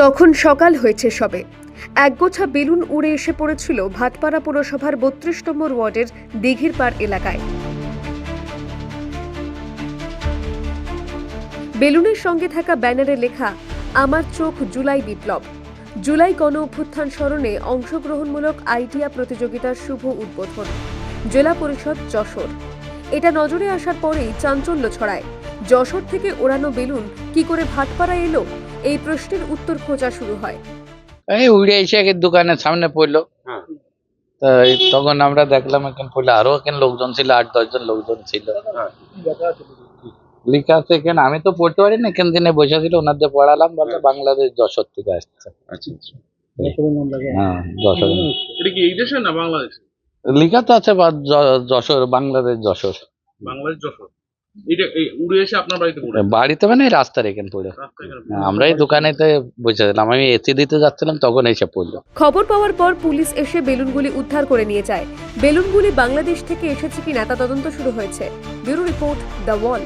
তখন সকাল হয়েছে সবে। একগোছা বেলুন উড়ে এসে পড়েছিল ভাটপাড়া পুরসভার বত্রিশ নম্বর ওয়ার্ডের দিঘির পাড় এলাকায়। বেলুনের সঙ্গে থাকা ব্যানারে লেখা, আমার চোখ জুলাই বিপ্লব। জুলাই গণ অভ্যুত্থান স্মরণে অংশগ্রহণমূলক আইডিয়া প্রতিযোগিতার শুভ উদ্বোধন, জেলা পরিষদ যশোর। এটা নজরে আসার পরেই চাঞ্চল্য ছড়ায়। যশোর থেকে ওড়ানো বেলুন কি করে ভাটপাড়া এলো? এই প্রশ্নের উত্তর খোঁজা শুরু হয়। এই উড়ে এসে একের দোকানের সামনে পড়ল। হ্যাঁ। তখন আমরা দেখলাম এখানে পড়ল আরও এখানে লোকজন ছিল আট দশজন লোকজন ছিল। হ্যাঁ। লেখা আছে এখানে আমি তো পড়তে পারি না এখান দিনে বসে ছিল ওনাদের পড়ালাম বলে বাংলাদেশ যশোর থেকে আসছে। আচ্ছা আচ্ছা। হ্যাঁ যশোর। এই দেশে না বাংলাদেশ লেখা তো আছে বা যশোর বাংলাদেশ যশোর। বাংলাদেশ যশোর। এটা উড়ে এসে আপনার বাড়িতে পড়ে বাড়িতে মানে রাস্তার এখানে পড়ে আমরাই হ্যাঁ, আমরা এই দোকানেতে বসেছিলাম আমি এসি দিতে যাচ্ছিলাম তখন এসে পড়ল। খবর পাওয়ার পর পুলিশ এসে বেলুনগুলি উদ্ধার করে নিয়ে যায়। বেলুনগুলি বাংলাদেশ থেকে এসেছে কিনা তা তদন্ত শুরু হয়েছে। Bureau report the wall.